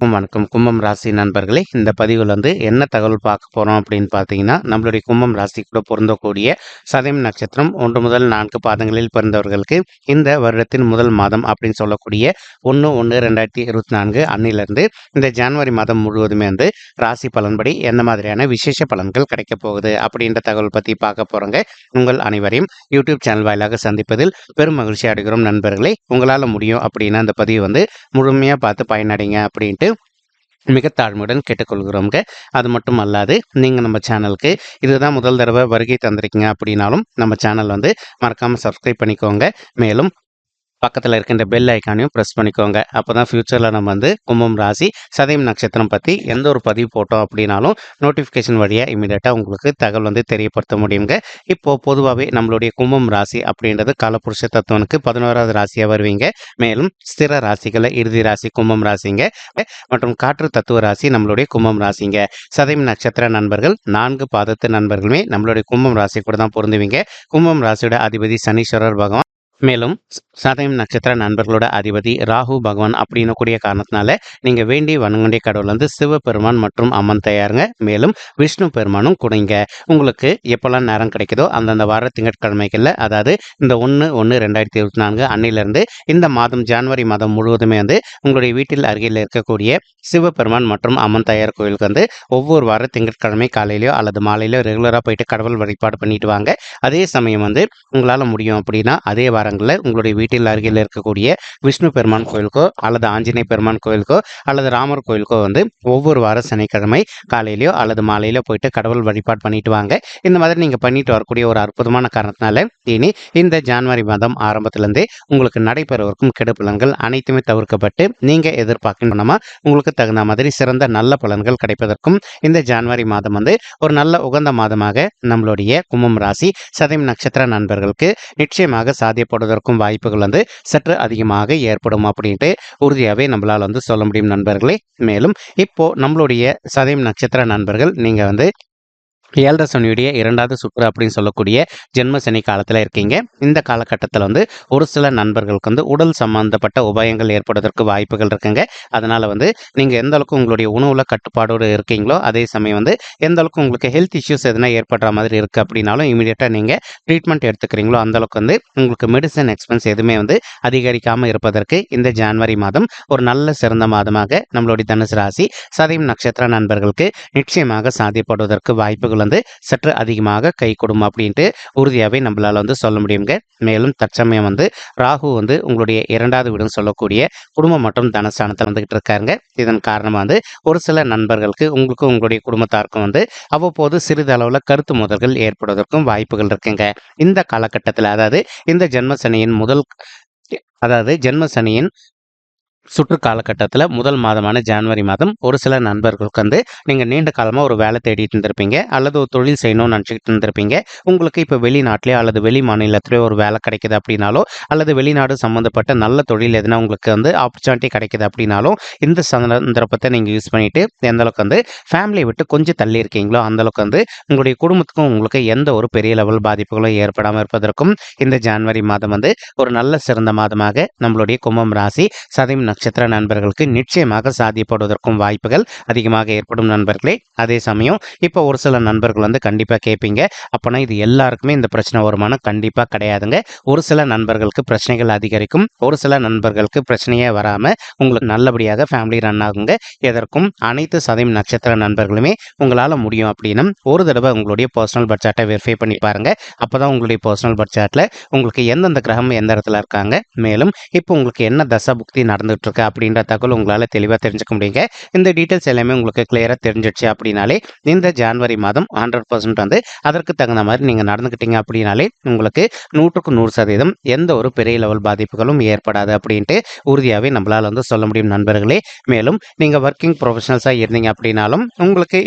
அனைவருக்கும் வணக்கம். கும்பம் ராசி நண்பர்களே இந்த பதிவில் வந்து என்ன தகவல் பார்க்க போகிறோம் அப்படின்னு பார்த்தீங்கன்னா நம்மளுடைய கும்பம் ராசி கூட பொருந்தக்கூடிய சதயம் நட்சத்திரம் ஒன்று முதல் நான்கு பாதங்களில் பிறந்தவர்களுக்கு இந்த வருடத்தின் முதல் மாதம் அப்படின்னு சொல்லக்கூடிய ஒன்று ஒன்று ரெண்டாயிரத்தி இருபத்தி நான்கு அன்னிலிருந்து இந்த ஜான்வரி மாதம் முழுவதுமே வந்து ராசி பலன்படி என்ன மாதிரியான விசேஷ பலன்கள் கிடைக்க போகுது அப்படின்ற தகவல் பற்றி பார்க்க போகிறோங்க உங்கள் அனைவரையும் யூடியூப் சேனல் வாயிலாக சந்திப்பதில் பெரும் மகிழ்ச்சி அடைகிறோம் நண்பர்களே. உங்களால் முடியும் அப்படின்னா அந்த பதிவு வந்து முழுமையாக பார்த்து பயனடைங்க அப்படின்ட்டு மிக தாழ்மையுடன் கேட்டுக்கொள்கிறோங்க அது மட்டும் அல்லாது நீங்கள் நம்ம சேனலுக்கு இதுதான் முதல் தடவை வருகை தந்திருக்கீங்க அப்படின்னாலும் நம்ம சேனல் வந்து மறக்காமல் சப்ஸ்கிரைப் பண்ணிக்கோங்க. மேலும் பக்கத்தில் இருக்கின்ற பெல் ஐக்கானையும் ப்ரெஸ் பண்ணிக்கோங்க. அப்போ தான் ஃப்யூச்சரில் நம்ம வந்து கும்பம் ராசி சதயம் நட்சத்திரம் பற்றி எந்த ஒரு பதிவு போட்டோம் அப்படின்னாலும் நோட்டிஃபிகேஷன் வழியாக இமீடியட்டாக உங்களுக்கு தகவல் வந்து தெரியப்படுத்த முடியுங்க. இப்போது பொதுவாகவே நம்மளுடைய கும்பம் ராசி அப்படின்றது காலபுருஷ தத்துவனுக்கு பதினோராவது ராசியாக வருவீங்க. மேலும் ஸ்திர ராசிகளை இறுதி ராசி கும்பம் ராசிங்க. மற்றும் காற்று தத்துவ ராசி நம்மளுடைய கும்பம் ராசிங்க. சதயம் நட்சத்திர நண்பர்கள் நான்கு பாதத்து நண்பர்களுமே நம்மளுடைய கும்பம் ராசி கூட தான் பொருந்துவீங்க. கும்பம் ராசியோட அதிபதி சனீஸ்வரர் பகவான் மேலும் சதயம் நட்சத்திர நண்பர்களோட அதிபதி ராகு பகவான் அப்படின்னு கூடிய காரணத்தினால நீங்கள் வேண்டி வணங்கண்டிய கடவுள் வந்து சிவபெருமான் மற்றும் அம்மன் தயாருங்க. மேலும் விஷ்ணு பெருமானும் குடைங்க உங்களுக்கு எப்போல்லாம் நேரம் கிடைக்குதோ அந்தந்த வார திங்கட்கிழமைகளில் அதாவது இந்த ஒன்று ஒன்று ரெண்டாயிரத்தி இருபத்தி நான்கு அன்னிலிருந்து இந்த மாதம் ஜான்வரி மாதம் முழுவதுமே வந்து உங்களுடைய வீட்டில் அருகில் இருக்கக்கூடிய சிவபெருமான் மற்றும் அம்மன் தயார் கோயிலுக்கு வந்து ஒவ்வொரு வார திங்கட்கிழமை காலையிலையோ அல்லது மாலையிலோ ரெகுலராக போயிட்டு கடவுள் வழிபாடு பண்ணிட்டு வாங்க. அதே சமயம் வந்து உங்களால் முடியும் அப்படின்னா அதே வாரங்களில் உங்களுடைய வீட்டில் அருகில் இருக்கக்கூடிய விஷ்ணு பெருமான் கோயிலுக்கோ அல்லது ஆஞ்சநேய பெருமான் கோயிலுக்கோ அல்லது ராமர் கோயிலுக்கோ வந்து ஒவ்வொரு வார சனிக்கிழமை காலையிலையோ அல்லது மாலையிலோ போயிட்டு கடவுள் வழிபாடு பண்ணிட்டு வாங்க. இந்த மாதிரி நீங்கள் பண்ணிட்டு வரக்கூடிய ஒரு அற்புதமான காரணத்தினால இனி இந்த ஜான்வரி மாதம் ஆரம்பத்திலேருந்தே உங்களுக்கு நடைபெறவிருக்கும் கெடுப்பலன்கள் அனைத்துமே தவிர்க்கப்பட்டு நீங்கள் எதிர்பார்க்கணுமா உங்களுக்கு தகுந்த மாதிரி சிறந்த நல்ல பலன்கள் கிடைப்பதற்கும் இந்த ஜான்வரி மாதம் வந்து ஒரு நல்ல உகந்த மாதமாக நம்மளுடைய கும்பம் ராசி சதயம் நட்சத்திர நண்பர்களுக்கு நிச்சயமாக சாத்தியப்படுவதற்கும் வாய்ப்புகள் வந்து சற்று அதிகமாக ஏற்படும் அப்படின்ட்டு உறுதியாகவே நம்மளால் வந்து சொல்ல முடியும் நண்பர்களே. மேலும் இப்போது நம்மளுடைய சதயம் நட்சத்திர நண்பர்கள் நீங்கள் வந்து ஏழரை சனியுடைய இரண்டாவது சுற்று அப்படின்னு சொல்லக்கூடிய ஜென்ம சனி காலத்தில் இருக்கீங்க. இந்த காலகட்டத்தில் வந்து ஒரு சில நண்பர்களுக்கு வந்து உடல் சம்பந்தப்பட்ட உபாயங்கள் ஏற்படுவதற்கு வாய்ப்புகள் இருக்குங்க. அதனால் வந்து நீங்கள் எந்த அளவுக்கு உங்களுடைய உணவில் கட்டுப்பாடோடு இருக்கீங்களோ அதே சமயம் வந்து எந்த அளவுக்கு உங்களுக்கு ஹெல்த் இஷ்யூஸ் எதுனா ஏற்படுற மாதிரி இருக்குது அப்படின்னாலும் இமீடியட்டாக நீங்கள் ட்ரீட்மெண்ட் எடுத்துக்கிறீங்களோ அந்த அளவுக்கு வந்து உங்களுக்கு மெடிசன் எக்ஸ்பென்ஸ் எதுவுமே வந்து அதிகரிக்காமல் இருப்பதற்கு இந்த ஜான்வரி மாதம் ஒரு நல்ல சிறந்த மாதமாக நம்மளுடைய தனுசு ராசி சதயம் நட்சத்திர நண்பர்களுக்கு நிச்சயமாக சாதிப்படுவதற்கு வாய்ப்புகள் வந்து சற்று அதிகமாக கை கொடுக்கும் அப்படின்ட்டு உறுதியாகவே நம்மளால் வந்து சொல்ல முடியுங்க. மேலும் தற்சமயம் வந்து ராகு வந்து உங்களுடைய இரண்டாவது வீடுன்னு சொல்லக்கூடிய குடும்பம் மற்றும் தனஸ்தானத்தில் வந்துகிட்டு இருக்காருங்க. இதன் காரணமாக வந்து ஒரு சில நண்பர்களுக்கு உங்களுக்கும் உங்களுடைய குடும்பத்தாருக்கும் வந்து அவ்வப்போது சிறிதளவில் கருத்து மோதல்கள் ஏற்படுவதற்கும் வாய்ப்புகள் இருக்குங்க. இந்த காலகட்டத்தில் அதாவது இந்த ஜென்ம சனியின் முதல் அதாவது ஜென்ம சனியின் சுற்று காலகட்டத்தில் முதல் மாதமான ஜான்வரி மாதம் ஒரு சில நண்பர்களுக்கு வந்து நீங்கள் நீண்ட காலமாக ஒரு வேலை தேடிட்டு இருந்திருப்பீங்க அல்லது ஒரு தொழில் செய்யணும்னு நினச்சிக்கிட்டு இருந்திருப்பீங்க. உங்களுக்கு இப்போ வெளிநாட்டிலே அல்லது வெளி மாநிலத்திலேயோ ஒரு வேலை கிடைக்குது அப்படின்னாலோ அல்லது வெளிநாடு சம்மந்தப்பட்ட நல்ல தொழில் எதுனா உங்களுக்கு வந்து ஆப்பர்ச்சுனிட்டி கிடைக்குது அப்படின்னாலும் இந்த சந்தர்ப்பத்தை நீங்கள் யூஸ் பண்ணிவிட்டு எந்த அளவுக்கு வந்து ஃபேமிலியை விட்டு கொஞ்சம் தள்ளி இருக்கீங்களோ அந்த அளவுக்கு வந்து உங்களுடைய குடும்பத்துக்கும் உங்களுக்கு எந்த ஒரு பெரிய லெவல் பாதிப்புகளும் ஏற்படாமல் இருப்பதற்கும் இந்த ஜான்வரி மாதம் வந்து ஒரு நல்ல சிறந்த மாதமாக நம்மளுடைய கும்பம் ராசி சதயம் நட்சத்திர நண்பர்களுக்கு நிச்சயமாக சாத்தியப்படுவதற்கும் வாய்ப்புகள் அதிகமாக ஏற்படும் நண்பர்களே. அதே சமயம் இப்போ ஒரு சில நண்பர்கள் வந்து கண்டிப்பாக கேட்பீங்க அப்போனா இது எல்லாருக்குமே இந்த பிரச்சனை வருமானம் கண்டிப்பாக கிடையாதுங்க. ஒரு சில நண்பர்களுக்கு பிரச்சனைகள் அதிகரிக்கும். ஒரு சில நண்பர்களுக்கு பிரச்சனையே வராமல் உங்களுக்கு நல்லபடியாக ஃபேமிலி ரன் ஆகுங்க. எதற்கும் அனைத்து சதயம் நட்சத்திர நண்பர்களுமே உங்களால் முடியும் அப்படின்னு ஒரு தடவை உங்களுடைய பர்சனல் பட்ஜெட்டை வெரிஃபை பண்ணி பாருங்க. அப்போ தான் உங்களுடைய பர்சனல் பட்ஜெட்டில் உங்களுக்கு எந்தெந்த கிரகம் எந்த இடத்துல இருக்காங்க. மேலும் இப்போ உங்களுக்கு என்ன தசா புக்தி நடந்துட்டு இருக்கு அப்படின்ற தகவல் உங்களால் தெளிவாக தெரிஞ்சுக்க முடியுங்க. இந்த டீட்டெயில்ஸ் எல்லாமே உங்களுக்கு கிளியராக தெரிஞ்சிடுச்சு அப்படின்னாலே இந்த ஜான்வரி மாதம் ஹண்ட்ரட் பர்சன்ட் வந்து அதற்கு தகுந்த மாதிரி நீங்கள் நடந்துக்கிட்டீங்க அப்படின்னாலே உங்களுக்கு நூற்றுக்கு நூறு சதவீதம் எந்த ஒரு பெரிய லெவல் பாதிப்புகளும் ஏற்படாது அப்படின்ட்டு உறுதியாகவே நம்மளால் வந்து சொல்ல முடியும் நண்பர்களே. மேலும் நீங்கள் ஒர்க்கிங் ப்ரொஃபஷனல்ஸாக இருந்தீங்க அப்படின்னாலும் உங்களுக்கு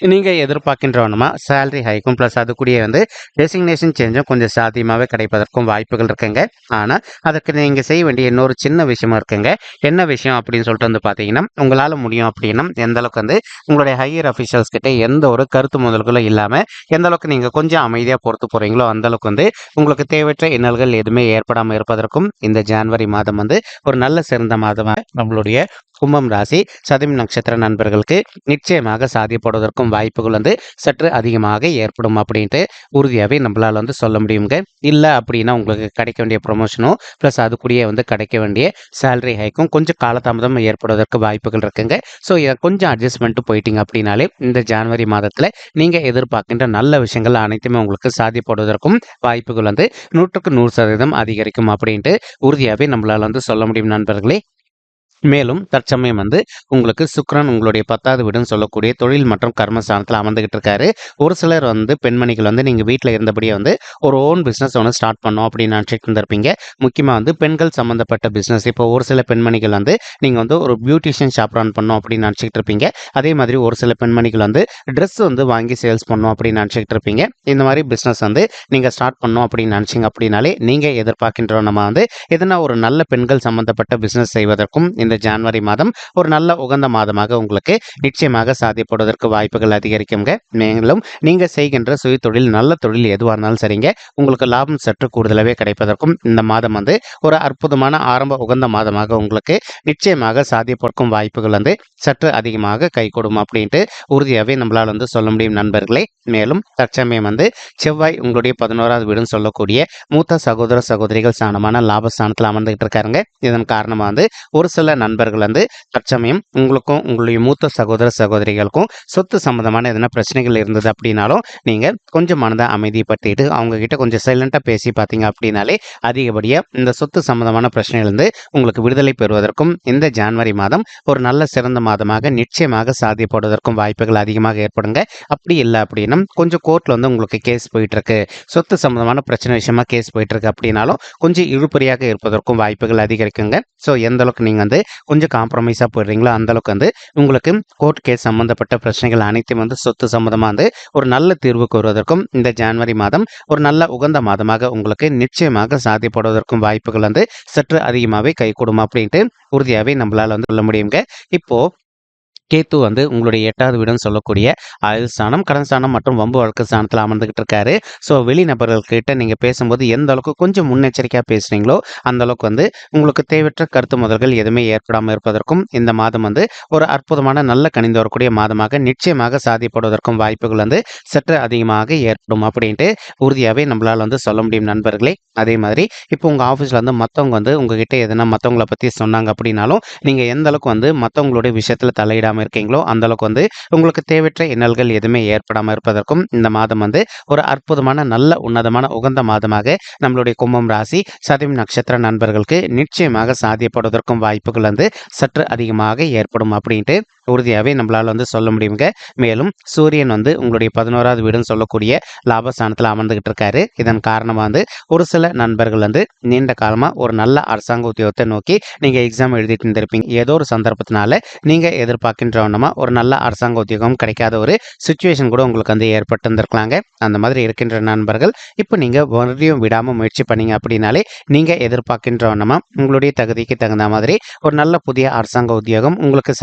நீங்கள் எதிர்பார்க்கின்றவனமா? சேலரி ஹைக்கும் ப்ளஸ் அது கூடயே வந்து டெசிக்னேஷன் சேஞ்சும் கொஞ்சம் சாத்தியமாகவே கிடைப்பதற்கும் வாய்ப்புகள் இருக்குங்க. ஆனால் அதற்கு நீங்கள் செய்ய வேண்டிய இன்னொரு சின்ன விஷயமா இருக்குங்க. என்ன விஷயம் அப்படின்னு சொல்லிட்டு வந்து பார்த்தீங்கன்னா உங்களால் முடியும் அப்படின்னா எந்த அளவுக்கு வந்து உங்களுடைய ஹையர் அஃபிஷியல்ஸ் கிட்ட எந்த ஒரு கருத்து முதல்களும் இல்லாமல் எந்த அளவுக்கு நீங்கள் கொஞ்சம் அமைதியாக பொறுத்து போகிறீங்களோ அந்த அளவுக்கு வந்து உங்களுக்கு தேவையற்ற இன்னல்கள் எதுவுமே ஏற்படாமல் இருப்பதற்கும் இந்த ஜனவரி மாதம் வந்து ஒரு நல்ல சிறந்த மாதமாக நம்மளுடைய கும்பம் ராசி சதயம் நட்சத்திர நண்பர்களுக்கு நிச்சயமாக சாதியப்படுவதற்கும் வாய்ப்புகள் வந்து சற்று அதிகமாக ஏற்படும் அப்படின்ட்டு உறுதியாகவே நம்மளால் வந்து சொல்ல முடியுங்க. இல்லை அப்படின்னா உங்களுக்கு கிடைக்க வேண்டிய ப்ரொமோஷனும் ப்ளஸ் அதுக்குடியே வந்து கிடைக்க வேண்டிய சேலரி ஹைக்கும் கொஞ்சம் காலதாமதம் ஏற்படுவதற்கு வாய்ப்புகள் இருக்குங்க. ஸோ இதை கொஞ்சம் அட்ஜஸ்ட்மெண்ட்டு போயிட்டீங்க அப்படின்னாலே இந்த ஜனவரி மாதத்தில் நீங்கள் எதிர்பார்க்கின்ற நல்ல விஷயங்கள் அனைத்துமே உங்களுக்கு சாதிப்படுவதற்கும் வாய்ப்புகள் வந்து நூற்றுக்கு நூறு சதவீதம் அதிகரிக்கும் அப்படின்ட்டு உறுதியாகவே நம்மளால் வந்து சொல்ல முடியும் நண்பர்களே. மேலும் தற்சமயம் வந்து உங்களுக்கு சுக்ரன் உங்களுடைய பத்தாவது வீடுன்னு சொல்லக்கூடிய தொழில் மற்றும் கர்மஸ்தானத்தில் அமர்ந்துகிட்டு இருக்காரு ஒரு சிலர் வந்து பெண்மணிகள் வந்து நீங்கள் வீட்டில் இருந்தபடியே வந்து ஒரு ஓன் பிஸ்னஸ் ஒன்று ஸ்டார்ட் பண்ணோம் அப்படின்னு நினச்சிட்டு இருந்திருப்பீங்க. முக்கியமாக வந்து பெண்கள் சம்மந்தப்பட்ட பிஸ்னஸ் இப்போ ஒரு சில பெண்மணிகள் வந்து நீங்கள் வந்து ஒரு பியூட்டிஷியன் ஷாப் ரன் பண்ணோம் அப்படின்னு நினச்சிக்கிட்டு இருப்பீங்க. அதே மாதிரி ஒரு சில பெண்மணிகள் வந்து ட்ரெஸ் வந்து வாங்கி சேல்ஸ் பண்ணோம் அப்படின்னு நினச்சிக்கிட்டு இருப்பீங்க. இந்த மாதிரி பிஸ்னஸ் வந்து நீங்கள் ஸ்டார்ட் பண்ணோம் அப்படின்னு நினச்சிங்க அப்படின்னாலே நீங்கள் எதிர்பார்க்கின்றோம் நம்ம வந்து எதனா ஒரு நல்ல பெண்கள் சம்மந்தப்பட்ட பிஸ்னஸ் செய்வதற்கும் இந்த ஜான்வரி மாதம் ஒரு நல்ல உகந்த மாதமாக உங்களுக்கு நிச்சயமாக சாத்தியப்படுவதற்கு வாய்ப்புகள் அதிகரிக்குங்க மேலும் நீங்க செய்கின்ற சுய தொழில் நல்ல தொழில் எதுவாக இருந்தாலும் சரிங்க. உங்களுக்கு லாபம் சற்று கூடுதலாகவே கிடைப்பதற்கும் இந்த மாதம் வந்து ஒரு அற்புதமான ஆரம்ப உகந்த மாதமாக உங்களுக்கு நிச்சயமாக சாத்தியப்படுக்கும் வாய்ப்புகள் வந்து சற்று அதிகமாக கை கொடுக்கும் அப்படின்ட்டு உறுதியாகவே நம்மளால் வந்து சொல்ல முடியும் நண்பர்களே. மேலும் தற்சமயம் வந்து செவ்வாய் உங்களுடைய பதினோராவது வீடுன்னு சொல்லக்கூடிய மூத்த சகோதர சகோதரிகள் சாணமான லாபஸ்தானத்தில் அமர்ந்துகிட்டு இருக்காருங்க. இதன் காரணமாக வந்து ஒரு சில நண்பர்கள் வந்து தற்சமயம் உங்களுக்கும் உங்களுடைய மூத்த சகோதர சகோதரிகளுக்கும் சொத்து சம்மந்தமான எதனா பிரச்சனைகள் இருந்தது அப்படின்னாலும் நீங்கள் கொஞ்சம் மனதை அமைதிப்படுத்திட்டு அவங்க கிட்ட கொஞ்சம் சைலண்டாக பேசி பார்த்தீங்க அப்படின்னாலே அதிகப்படியாக இந்த சொத்து சம்மந்தமான பிரச்சனையிலிருந்து உங்களுக்கு விடுதலை பெறுவதற்கும் இந்த ஜான்வரி மாதம் ஒரு நல்ல சிறந்த மாதமாக நிச்சயமாக சாத்தியப்படுவதற்கும் வாய்ப்புகள் அதிகமாக ஏற்படுங்க. அப்படி இல்லை அப்படின்னா கொஞ்சம் கோர்ட்டில் வந்து உங்களுக்கு கேஸ் போயிட்டுருக்கு. சொத்து சம்மந்தமான பிரச்சனை விஷயமா கேஸ் போயிட்டுருக்கு அப்படின்னாலும் கொஞ்சம் இழுபறியாக இருப்பதற்கும் வாய்ப்புகள் அதிகரிக்குங்க. ஸோ எந்த அளவுக்கு நீங்கள் வந்து கொஞ்சம் காம்ப்ரமைஸாக போயிடுறீங்களோ? அந்தளவுக்கு வந்து உங்களுக்கு கோர்ட் கேஸ் சம்மந்தப்பட்ட பிரச்சனைகள் அனைத்தையும் வந்து சொத்து சம்மந்தமாக வந்து ஒரு நல்ல தீர்வுக்கு வருவதற்கும் இந்த ஜனவரி மாதம் ஒரு நல்ல உகந்த மாதமாக உங்களுக்கு நிச்சயமாக சாத்தியப்படுவதற்கும் வாய்ப்புகள் வந்து சற்று அதிகமாகவே கை கொடுமா அப்படின்ட்டு உறுதியாகவே நம்மளால் வந்து சொல்ல முடியுங்க. இப்போ கேத்து வந்து உங்களுடைய எட்டாவது வீடுன்னு சொல்லக்கூடிய ஆயுள் ஸ்தானம் கடன் ஸ்தானம் மற்றும் வம்பு வழக்கு ஸ்தானத்தில் அமர்ந்துகிட்டு இருக்காரு. ஸோ வெளிநபர்கள் கிட்ட நீங்கள் பேசும்போது எந்த அளவுக்கு கொஞ்சம் முன்னெச்சரிக்கையாக பேசுகிறீங்களோ அந்த அளவுக்கு வந்து உங்களுக்கு தேவையற்ற கருத்து முதல்கள் எதுவுமே ஏற்படாமல் இருப்பதற்கும் இந்த மாதம் வந்து ஒரு அற்புதமான நல்ல கணிந்து வரக்கூடிய மாதமாக நிச்சயமாக சாதிப்படுவதற்கும் வாய்ப்புகள் வந்து சற்று அதிகமாக ஏற்படும் அப்படின்ட்டு உறுதியாகவே நம்மளால் வந்து சொல்ல முடியும் நண்பர்களே. அதே மாதிரி இப்போ உங்கள் ஆஃபீஸில் வந்து மற்றவங்க வந்து உங்ககிட்ட எதனா மற்றவங்கள பற்றி சொன்னாங்க அப்படின்னாலும் நீங்கள் எந்த அளவுக்கு வந்து மற்றவங்களுடைய விஷயத்தில் தலையிடாமல் இருக்கீங்களோ அந்த அளவுக்கு வந்து உங்களுக்கு தேவையற்ற இன்னல்கள் எதுவுமே ஏற்படாமல் இருப்பதற்கும் இந்த மாதம் வந்து ஒரு அற்புதமான நல்ல உன்னதமான உகந்த மாதமாக நம்மளுடைய கும்பம் ராசி சதயம் நட்சத்திர நண்பர்களுக்கு நிச்சயமாக சாத்தியப்படுவதற்கும் வாய்ப்புகள் வந்து சற்று அதிகமாக ஏற்படும் அப்படின்ட்டு உறுதியாகவே நம்மளால் வந்து சொல்ல முடியுங்க. மேலும் சூரியன் வந்து உங்களுடைய பதினோராவது வீடுன்னு சொல்லக்கூடிய லாபஸ்தானத்தில் அமர்ந்துகிட்டு இருக்காரு இதன் காரணமாக வந்து ஒரு சில நண்பர்கள் வந்து நீண்ட காலமாக ஒரு நல்ல அரசாங்க உத்தியோகத்தை நோக்கி நீங்கள் எக்ஸாம் எழுதிட்டு இருந்திருப்பீங்க. ஏதோ ஒரு சந்தர்ப்பத்தினால நீங்கள் எதிர்பார்க்கின்றவனமா ஒரு நல்ல அரசாங்க உத்தியோகம் கிடைக்காத ஒரு சுச்சுவேஷன் கூட உங்களுக்கு வந்து ஏற்பட்டு இருந்திருக்கலாங்க அந்த மாதிரி இருக்கின்ற நண்பர்கள் இப்போ நீங்கள் மறுபடியும் விடாமல் முயற்சி பண்ணீங்க அப்படின்னாலே நீங்கள் எதிர்பார்க்கின்றவனமா உங்களுடைய தகுதிக்கு தகுந்த மாதிரி ஒரு நல்ல புதிய அரசாங்க உத்தியோகம் உங்களுக்கு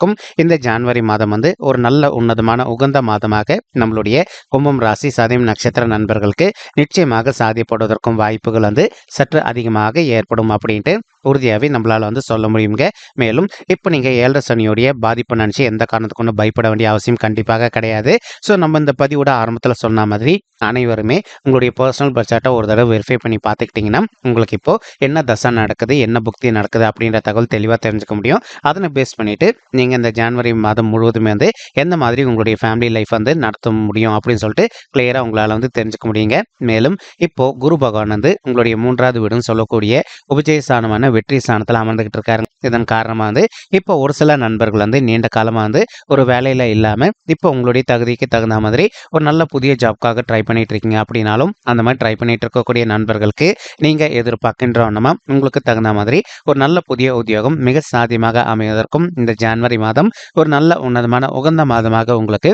இருக்கும். இந்த ஜான்வரி மாதம் வந்து ஒரு நல்ல உன்னதமான உகந்த மாதமாக நம்மளுடைய கும்பம் ராசி சதயம் நட்சத்திர நண்பர்களுக்கு நிச்சயமாக சாதிப்படுவதற்கும் வாய்ப்புகள் வந்து சற்று அதிகமாக ஏற்படும் அப்படின்ட்டு உறுதியாகவே நம்மளால் வந்து சொல்ல முடியுங்க மேலும் இப்போ நீங்கள் ஏழரை சனியோடைய பாதிப்பு நினச்சி எந்த காரணத்துக்கு ஒன்றும் பயப்பட வேண்டிய அவசியம் கண்டிப்பாக கிடையாது. ஸோ நம்ம இந்த பதிவோட ஆரம்பத்தில் சொன்ன மாதிரி அனைவருமே உங்களுடைய பர்சனல் பட்ஜெட்டை ஒரு தடவை வெரிஃபை பண்ணி பார்த்துக்கிட்டிங்கன்னா உங்களுக்கு இப்போது என்ன தசை நடக்குது என்ன புக்தி நடக்குது அப்படின்ற தகவல் தெளிவாக தெரிஞ்சுக்க முடியும். அதனை பேஸ் பண்ணிவிட்டு நீங்கள் இந்த ஜான்வரி மாதம் முழுவதுமே வந்து எந்த மாதிரி உங்களுடைய ஃபேமிலி லைஃப் வந்து நடத்த முடியும் அப்படின்னு சொல்லிட்டு கிளியராக உங்களால் வந்து தெரிஞ்சுக்க முடியுங்க. மேலும் இப்போது குரு பகவான் வந்து உங்களுடைய மூன்றாவது வீடுன்னு சொல்லக்கூடிய உபஜய வெற்றி ஸ்தானத்தில் அமர்ந்துகிட்டு இருக்காரு. இதன் காரணமாக வந்து இப்போ ஒரு சில நண்பர்கள் வந்து நீண்ட காலமாக வந்து ஒரு வேலையில் இல்லாமல் இப்போ உங்களுடைய தகுதிக்கு தகுந்த மாதிரி ஒரு நல்ல புதிய ஜாப்க்காக ட்ரை பண்ணிட்டு இருக்கீங்க அப்படின்னாலும் அந்த மாதிரி ட்ரை பண்ணிட்டு இருக்கக்கூடிய நண்பர்களுக்கு நீங்கள் எதிர்பார்க்கின்ற வண்ணமா உங்களுக்கு தகுந்த மாதிரி ஒரு நல்ல புதிய உத்தியோகம் மிக சாத்தியமாக அமைவதற்கும் இந்த ஜான்வரி மாதம் ஒரு நல்ல உன்னதமான உகந்த மாதமாக உங்களுக்கு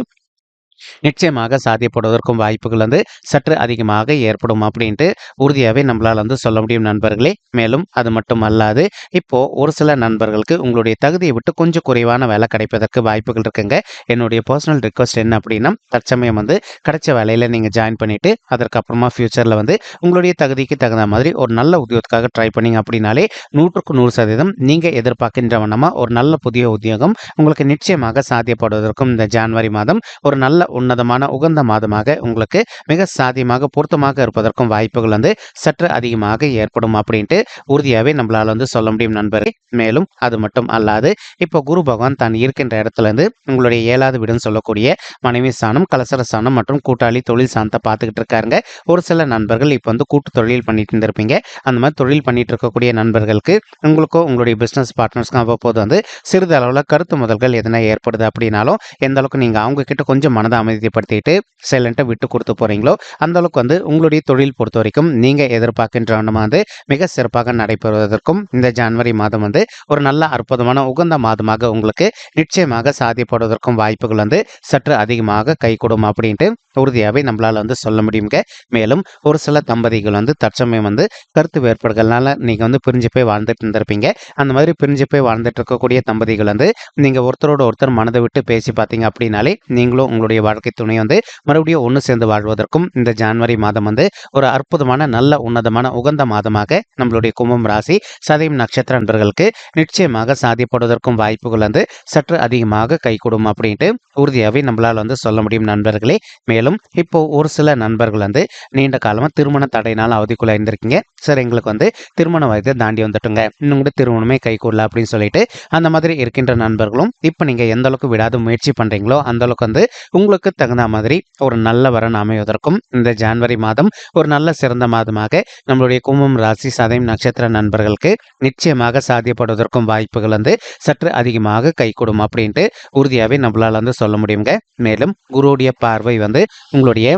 நிச்சயமாக சாத்தியப்படுவதற்கும் வாய்ப்புகள் வந்து சற்று அதிகமாக ஏற்படும் அப்படின்ட்டு உறுதியாகவே நம்மளால் வந்து சொல்ல முடியும் நண்பர்களே. மேலும் அது மட்டும் அல்லாது இப்போ ஒரு சில நண்பர்களுக்கு உங்களுடைய தகுதியை விட்டு கொஞ்சம் குறைவான வேலை கிடைப்பதற்கு வாய்ப்புகள் இருக்குங்க. என்னுடைய பர்சனல் ரிக்வஸ்ட் என்ன அப்படின்னா தற்சமயம் வந்து கிடைச்ச வேலையில் நீங்கள் ஜாயின் பண்ணிட்டு அதற்கப்புறமா ஃபியூச்சரில் வந்து உங்களுடைய தகுதிக்கு தகுந்த மாதிரி ஒரு நல்ல உத்தியோகத்துக்காக ட்ரை பண்ணிங்க அப்படின்னாலே நூற்றுக்கு நூறு சதவீதம் நீங்கள் எதிர்பார்க்கின்ற வண்ணமாக ஒரு நல்ல புதிய உத்தியோகம் உங்களுக்கு நிச்சயமாக சாத்தியப்படுவதற்கும் இந்த ஜான்வரி மாதம் ஒரு நல்ல உன்னதமான உகந்த மாதமாக உங்களுக்கு மிக சாதியமாக பொருத்தமாக இருப்பதற்கும் வாய்ப்புகள் வந்து சற்று அதிகமாக ஏற்படும் அப்படின்ட்டு உறுதியாகவே நம்மளால் வந்து சொல்ல முடியும் நண்பர்களே மேலும் அது மட்டும் அல்லாது இப்போ குரு பகவான் தான் இருக்கின்ற இடத்துல இருந்து உங்களுடைய ஏழாவது வீடுன்னு சொல்லக்கூடிய மனைவி ஸ்தானம் கலசர ஸ்தானம் மற்றும் கூட்டாளி தொழில் சாணத்தை பார்த்துக்கிட்டு இருக்காருங்க. ஒரு சில நண்பர்கள் இப்போ வந்து கூட்டு தொழில் பண்ணிட்டு இருந்திருப்பீங்க. அந்த மாதிரி தொழில் பண்ணிட்டு இருக்கக்கூடிய நண்பர்களுக்கு உங்களுக்கோ உங்களுடைய பிஸ்னஸ் பார்ட்னர்ஸ்க்கும் அவ்வப்போது வந்து சிறிது அளவில் கருத்து முதல்கள் எதனா ஏற்படுது அப்படின்னாலும் எந்த அளவுக்கு நீங்கள் அவங்க கிட்ட கொஞ்சம் வந்து அமைதிப்படுத்திட்டு சைலண்ட்டாக விட்டு கொடுத்து போகிறீங்களோ அந்த அளவுக்கு வந்து உங்களுடைய தொழில் பொறுத்த வரைக்கும் நீங்கள் எதிர்பார்க்கின்ற வண்ணமாக வந்து மிக சிறப்பாக நடைபெறுவதற்கும் இந்த ஜான்வரி மாதம் வந்து ஒரு நல்ல அற்புதமான உகந்த மாதமாக உங்களுக்கு நிச்சயமாக சாதிப்படுவதற்கும் வாய்ப்புகள் வந்து சற்று அதிகமாக கை அப்படின்ட்டு உறுதியாகவே நம்மளால் வந்து சொல்ல முடியுங்க மேலும் ஒரு சில தம்பதிகள் வந்து தற்சமயம் வந்து கருத்து வேறுபாடுகள்னால நீங்கள் வந்து பிரிஞ்சு போய் வாழ்ந்துட்டு இருந்திருப்பீங்க. அந்த மாதிரி பிரிஞ்சு போய் வாழ்ந்துட்டு இருக்கக்கூடிய தம்பதிகள் வந்து நீங்கள் ஒருத்தரோட ஒருத்தர் மனதை விட்டு பேசி பார்த்தீங்க அப்படின்னாலே நீங்களும் உங்களுடைய வாழ்க்கை துணை வந்து மறுபடியும் ஒன்று சேர்ந்து வாழ்வதற்கும் இந்த ஜான்வரி மாதம் வந்து ஒரு அற்புதமான நல்ல உன்னதமான உகந்த மாதமாக நம்மளுடைய கும்பம் ராசி சதயம் நட்சத்திர நண்பர்களுக்கு நிச்சயமாக சாதிப்படுவதற்கும் வாய்ப்புகள் வந்து சற்று அதிகமாக கை கொடுக்கும் அப்படின்ட்டு உறுதியாகவே நம்மளால் வந்து சொல்ல முடியும் நண்பர்களே. மேலும் இப்போ ஒரு சில நண்பர்கள் வந்து நீண்ட காலமாக திருமண தடையினால் அவதிக்குள்ளே இருந்திருக்கீங்க சார் எங்களுக்கு வந்து திருமண வயதை தாண்டி வந்துட்டுங்க. இன்னும் கூட திருமணமே கைகூடல அப்படின்னு சொல்லிட்டு அந்த மாதிரி இருக்கின்ற நண்பர்களும் இப்போ நீங்கள் எந்த அளவுக்கு விடாத முயற்சி பண்ணுறீங்களோ அந்த அளவுக்கு வந்து உங்களுக்கு தகுந்த மாதிரி ஒரு நல்ல வரன் அமைவதற்கும் இந்த ஜான்வரி மாதம் ஒரு நல்ல சிறந்த மாதமாக நம்மளுடைய கும்பம் ராசி சதயம் நட்சத்திர நண்பர்களுக்கு நிச்சயமாக சாத்தியப்படுவதற்கும் வாய்ப்புகள் வந்து சற்று அதிகமாக கைகூடும் அப்படின்ட்டு உறுதியாகவே நம்மளால் வந்து சொல்ல முடியுங்க. மேலும் குருவுடைய பார்வை வந்து உங்களுடைய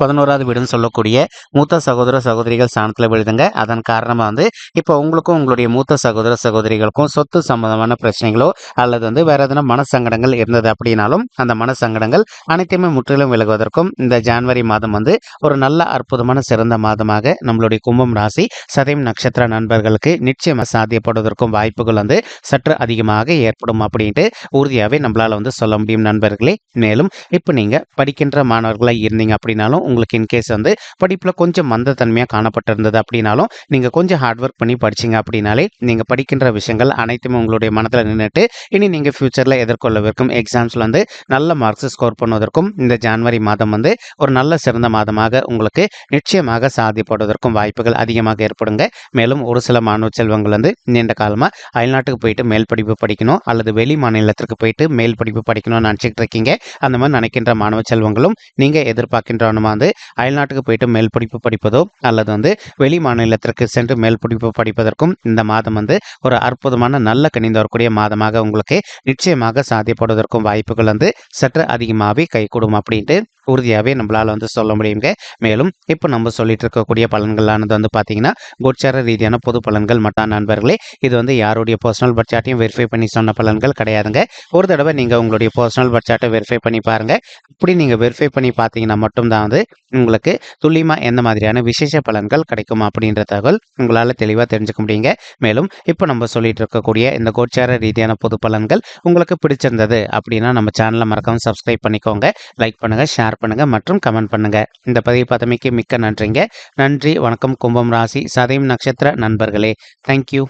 பதினோராவது வீடுன்னு சொல்லக்கூடிய மூத்த சகோதர சகோதரிகள் ஸ்தானத்தில் விழுதுங்க. அதன் காரணமாக வந்து இப்போ உங்களுக்கும் உங்களுடைய மூத்த சகோதர சகோதரிகளுக்கும் சொத்து சம்பந்தமான பிரச்சனைகளோ அல்லது வந்து வேற எதனா மனசங்கடங்கள் இருந்தது அப்படின்னாலும் அந்த மனசங்கடங்கள் அனைத்தையுமே முற்றிலும் விலகுவதற்கும் இந்த ஜான்வரி மாதம் வந்து ஒரு நல்ல அற்புதமான சிறந்த மாதமாக நம்மளுடைய கும்பம் ராசி சதயம் நட்சத்திர நண்பர்களுக்கு நிச்சயமாக சாத்தியப்படுவதற்கும் வாய்ப்புகள் வந்து சற்று அதிகமாக ஏற்படும் அப்படின்ட்டு உறுதியாகவே நம்மளால் வந்து சொல்ல முடியும் நண்பர்களே. மேலும் இப்போ நீங்கள் படிக்கின்ற மாணவர்களாக இருந்தீங்க அப்படின்னாலும் உங்களுக்கு இன்கேஸ் வந்து படிப்பில் கொஞ்சம் மந்தத்தன்மையாக காணப்பட்டிருந்தது அப்படின்னாலும் நீங்கள் கொஞ்சம் ஹார்ட் ஒர்க் பண்ணி படிச்சீங்க அப்படின்னாலே நீங்கள் படிக்கின்ற விஷயங்கள் அனைத்துமே உங்களுடைய மனதில் நின்றுட்டு இனி நீங்கள் ஃப்யூச்சரில் எதிர்கொள்ளவிருக்கும் எக்ஸாம்ஸில் வந்து நல்ல மார்க்ஸ் ஸ்கோர் பண்ணுவதற்கும் இந்த ஜான்வரி மாதம் வந்து ஒரு நல்ல சிறந்த மாதமாக உங்களுக்கு நிச்சயமாக சாதிப்படுவதற்கும் வாய்ப்புகள் அதிகமாக ஏற்படுங்க. மேலும் ஒரு சில மாணவ செல்வங்கள் வந்து நீண்ட காலமாக அயல்நாட்டுக்கு போயிட்டு மேல் படிப்பு படிக்கணும் அல்லது வெளி மாநிலத்திற்கு போயிட்டு மேல் படிப்பு படிக்கணும்னு நினச்சிக்கிட்டு இருக்கீங்க. அந்த மாதிரி நினைக்கின்ற மாணவ செல்வங்களும் நீங்கள் எதிர்பார்க்கின்ற வந்து அயல்நாட்டுக்கு போயிட்டு மேல் படிப்பு படிப்பதோ அல்லது வந்து வெளி மாநிலத்திற்கு சென்று மேல் படிப்பு படிப்பதற்கும் இந்த மாதம் வந்து ஒரு அற்புதமான நல்ல கணிந்து வரக்கூடிய மாதமாக உங்களுக்கு நிச்சயமாக சாத்தியப்படுவதற்கும் வாய்ப்புகள் வந்து சற்று அதிகமாகவே கைகூடும் அப்படின்ட்டு உறுதியாகவே நம்மளால் வந்து சொல்ல முடியுங்க. மேலும் இப்போ நம்ம சொல்லிட்டு இருக்கக்கூடிய பலன்களானது வந்து பார்த்தீங்கன்னா கோச்சார ரீதியான பொது பலன்கள் மட்டும் நண்பர்களே. இது வந்து யாருடைய பர்சனல் பட்ஜாட்டையும் வெரிஃபை பண்ணி சொன்ன பலன்கள் கிடையாதுங்க. ஒரு தடவை நீங்கள் உங்களுடைய பர்சனல் பட்ஜாட்டை வெரிஃபை பண்ணி பாருங்கள் இப்படி நீங்கள் வெரிஃபை பண்ணி பார்த்தீங்கன்னா மட்டும்தான் வந்து உங்களுக்கு துல்லியமாக எந்த மாதிரியான விசேஷ பலன்கள் கிடைக்கும் அப்படின்ற தகவல் உங்களால் தெளிவாக தெரிஞ்சுக்க முடியுங்க. மேலும் இப்போ நம்ம சொல்லிட்டு இருக்கக்கூடிய இந்த கோச்சார ரீதியான பொது பலன்கள் உங்களுக்கு பிடிச்சிருந்தது அப்படின்னா நம்ம சேனலை மறக்காமல் சப்ஸ்கிரைப் பண்ணிக்கோங்க. லைக் பண்ணுங்கள் ஷேர் பண்ணுங்கள் மற்றும் கமெண்ட் பண்ணுங்கள் இந்த பதிவு பார்த்தமைக்கு மிக்க நன்றிங்க. நன்றி வணக்கம் கும்பம் ராசி சதயம் நட்சத்திர நண்பர்களே. தேங்க்யூ